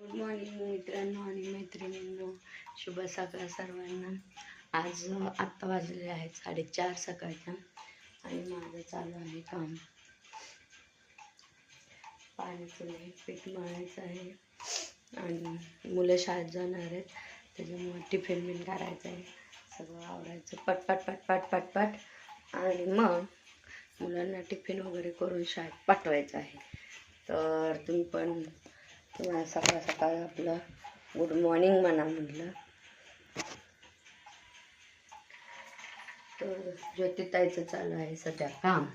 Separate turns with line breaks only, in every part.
Good morning मित्रांनो आणि मैत्रिणींनो. शुभ सकाळ सर्वांना. आज आत्ता वाजलेले आहेत साडेचार सकाळच्या आणि माझं चालू आहे काम. पाण्याचं आहे पीठ मळायचं आहे आणि मुलं शाळेत जाणार आहेत. त्याच्यामुळे टिफिन बिन करायचं आहे. सगळं आवडायचं पटपट पटपट पटपट. आणि मग मुलांना टिफिन वगैरे करून शाळेत पाठवायचं आहे. तर तुम्ही पण तुम्हाला सकाळ सकाळ आपलं गुड मॉर्निंग म्हणा म्हटलं. तर ज्योतिताईचं चालू आहे सध्या काम.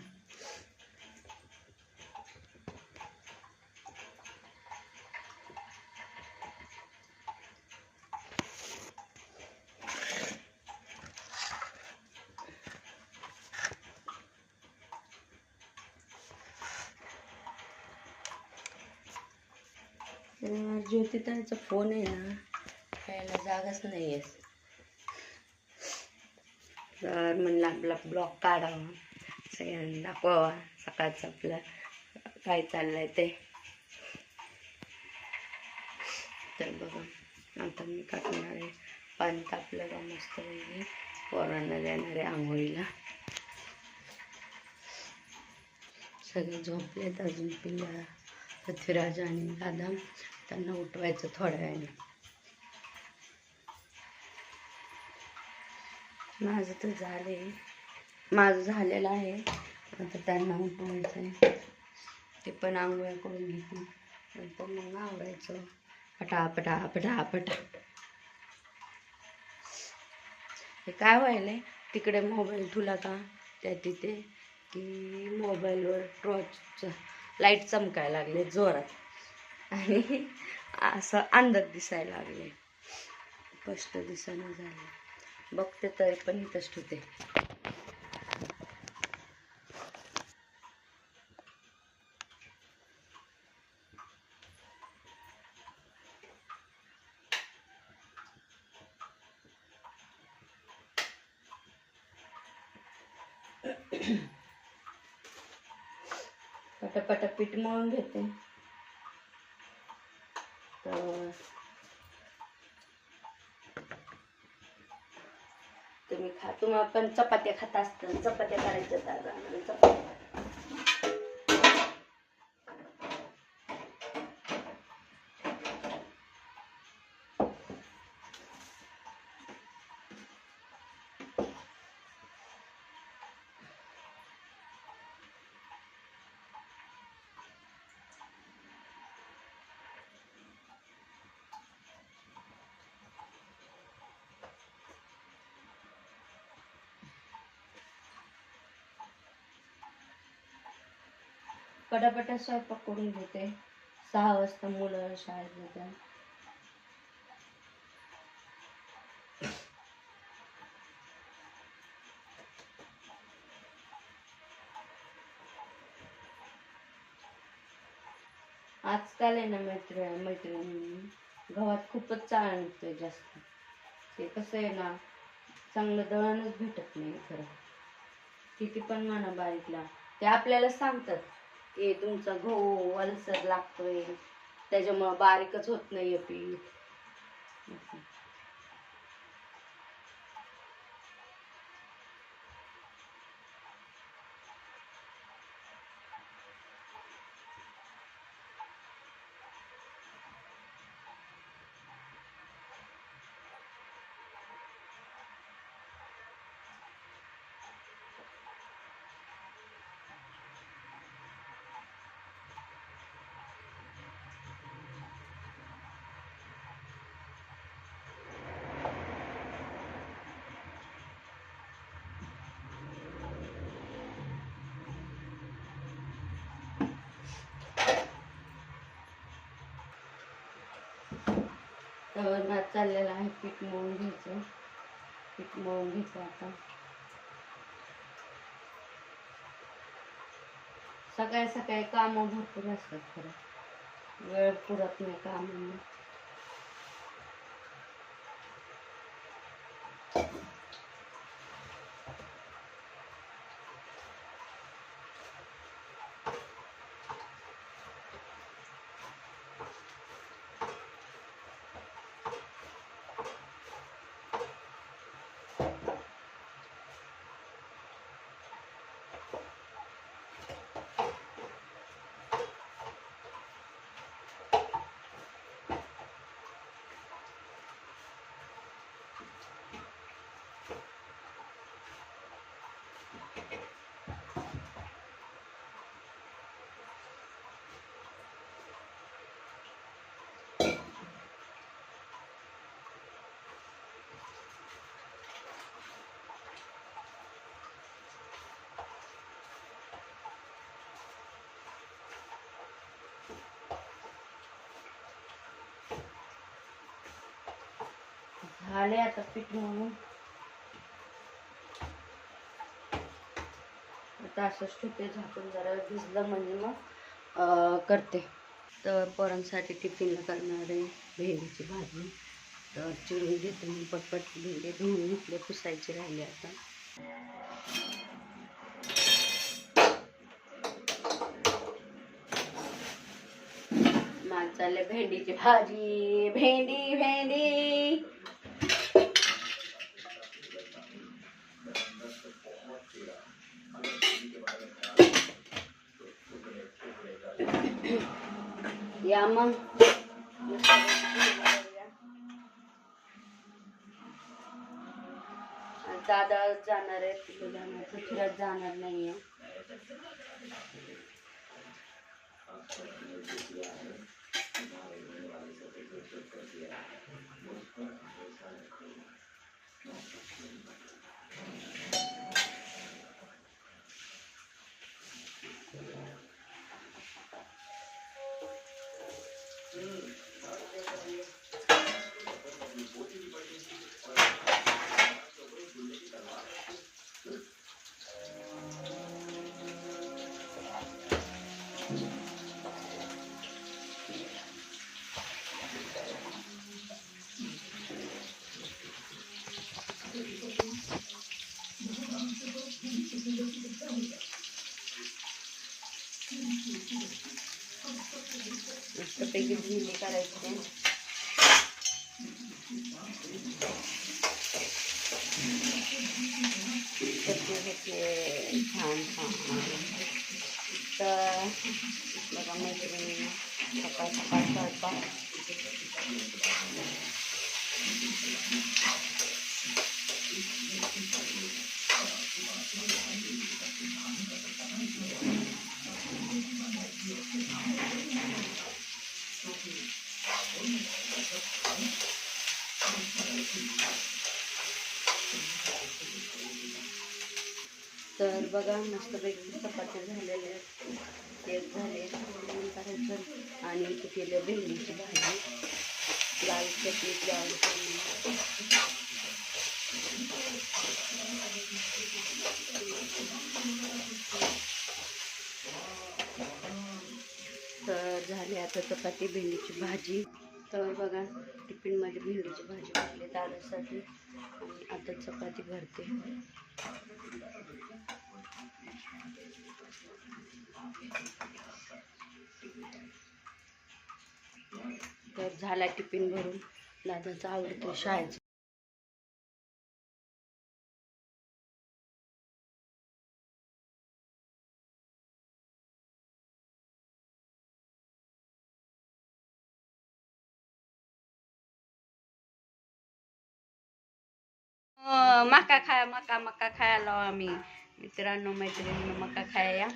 तर ज्योतिताईचा फोन आहे ना. यायला जागाच नाही आहे. तर म्हणलं आपला ब्लॉग काढावा. सगळ्यांना दाखवावा. सकाळचं आपलं काय चाललंय ते. तर बघा आता मी काटणार आहे. पाणी तापलं का मस्त पैकी पोरांना देणार आहे आंघोळीला. सगळे झोपलेत अजून पिल्ला. पृथ्वीराज आणि दादा त्यांना उठवायचं थोड्या वेळाने. माझं तर झाले माझं झालेलं आहे. आता त्यांना उठवायचं आहे ते पण आंघोळ्या करून घेतील. नंतर मग आवडायचं पटा पटापटा. हे काय व्हायलंय? तिकडे मोबाईल ठुला का? त्या तिथे की मोबाईलवर टॉर्चचं लाइट चमकायला लागले जोरात. आणि असं अंधार दिसायला लागले. स्पष्ट दिसायला झाले. बघते तरी पण इथंच होते पटापटा पीठ मळून घेते. तर तुम्ही खा तुम्हाला पण चपात्या खात असतात चपात्या करायच्या चपात्या. पटापटा स्वयंपाक करून घेते. सहा वाजता मुलं शाळेत जातात. आजकाल आहे ना मैत्र मैत्रिणी गव्हात खूपच चाळ निघतोय जास्त. ते कसं आहे ना चांगलं दळणच भेटत नाही खरं. किती पण म्हणा बारीकला. ते आपल्याला सांगतात. की तुमचा गहू वलसर लागतोय. त्याच्यामुळं बारीकच होत नाहीये पीठ असं. तर भात चाललेला आहे पीठ मळून घ्यायचं. पीठ मळून घ्यायचं आता. सकाळी सकाळी कामं भरपूर असतात खरं. वेळ पुरत नाही कामांना झाले आता पीठ म्हणून आता असंच ठेवते झाकून जरा भिजलं म्हणजे मग करते. तर पोरांसाठी टिफिनला करणार आहे भेंडीची भाजी. तर चिरून घेते मी पटपट भेंडे धुवून घेतले पुसायचे राहिले आता. चालले भेंडीची भाजी. भेंडी भेंडी! या मग. दादा जाणार आहे तिथे जाणार. फिरत जाणार नाहीये. मस्तपैकी झिंगे करायचे छान छान. तर बघा मैत्रिणी सकाळ सकाळ स्वयंपाक तर बघा मस्तपैकी चपात्या झालेल्या आहेत. एक झाले. करायचं आणि इथे केलं भेंडीची भाजी. लाल चटणी लाल तर झाली आता चपाती भेंडीची भाजी. तर बघा टिफिनमध्ये भेंडीची भाजी भरली दादासाठी आणि आता चपाती भरते. झाला टिफिन भरून. दादाचा आवडतो शाळेचा. मका खाया मका मका खायला आम्ही. मित्रांनो मैत्रिणीनं मका खाया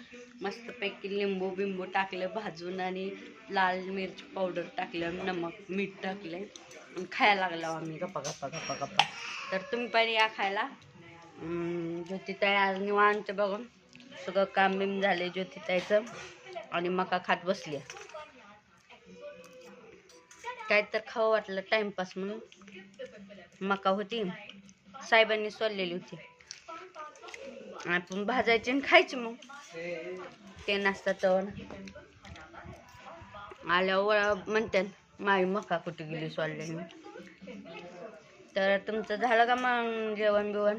मस्तपैकी लिंबू बिंबू टाकलं भाजून आणि लाल मिरची पावडर टाकलं नमक मीठ टाकलं आणि खायला लागलो आम्ही. गप्पा गप्पा गप्पा गप्पा. तर तुम्ही पण या खायला. ज्योतिताई आज निवांत बघून सगळं काम बिम झाले ज्योतिताईचं. आणि मका खात बसली काय तर खावं वाटलं टाइमपास म्हणून. मका होती. साहेबांनी सोललेली होती. आपण भाजायची आणि खायची मग. ते नसतं तर आल्यावर म्हणतात माई मका कुठे गेली सोललेली तर तुमचं झालं का मग जेवण बिवण?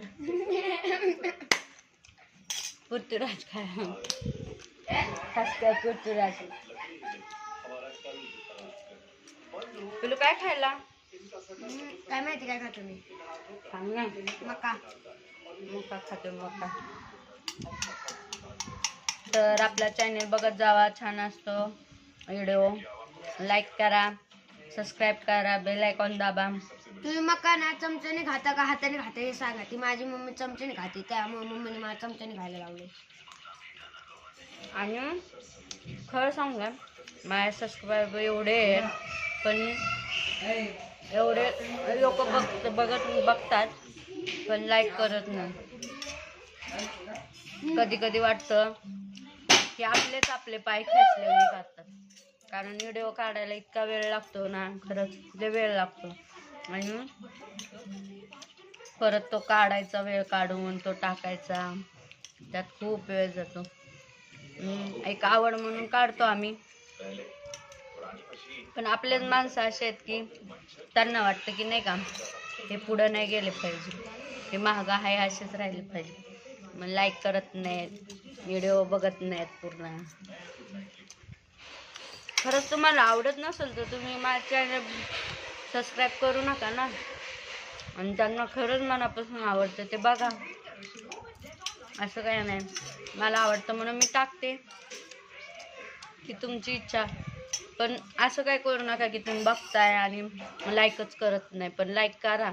पृथ्वीराज काय? हसत्या पृथ्वीराज? पिलू काय खायला?
काय माहिती काय खातो मी?
सांग ना.
मका.
मका खातो मका तर आपला चॅनल बघत जावा छान असतो व्हिडिओ लाईक करा सबस्क्राईब करा बेल आयकॉन दाबा.
तुम्ही मका ना चमच्याने खाता का हाताने खाता हे सांगा. ती माझी मम्मी चमच्याने खाते त्यामुळे मम्मीने मला चमच्याने खायला लावले.
आणि खरं सांगू का माझे सबस्क्राईबर एवढे आहेत पण एवढे लोक बघ बघत बघतात पण लाईक करत नाही. कधी कधी वाटतं की आपलेच आपले पाय खेचलेले जातात कारण व्हिडिओ काढायला इतका वेळ लागतो ना खरंच लय वेळ लागतो. आणि परत तो काढायचा वेळ काढून तो टाकायचा. त्यात खूप वेळ जातो. एक आवड म्हणून काढतो आम्ही. पण आपलेच माणसं असे आहेत की त्यांना वाटतं की नाही का हे पुढं नाही गेले पाहिजे. हे महाग आहे असेच राहिले पाहिजे. मग लाईक करत नाहीत व्हिडिओ बघत नाहीत पूर्ण. खरंच तुम्हाला आवडत नसेल तर तुम्ही माझ्या चॅनल सबस्क्राईब करू नका ना. आणि त्यांना खरंच मनापासून आवडतं ते बघा. असं काय नाही. मला आवडतं म्हणून मी टाकते. की तुमची इच्छा. पण असं काय करू नका की तुम्ही बघताय आणि लाईकच करत नाही पण लाईक करा.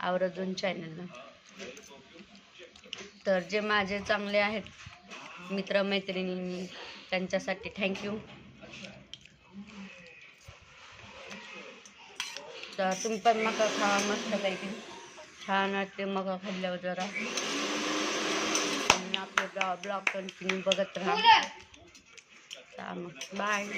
आवर्जून चॅनलला तर जे माझे चांगले आहेत मित्रमैत्रिणी त्यांच्यासाठी थँक्यू तर तुम्ही पण मका खा मस्तपैकी छान वाटते मका खाल्ल्यावर जरा. आणि आपले ब्लॉग कंटिन्यू बघत राहा. मग बाय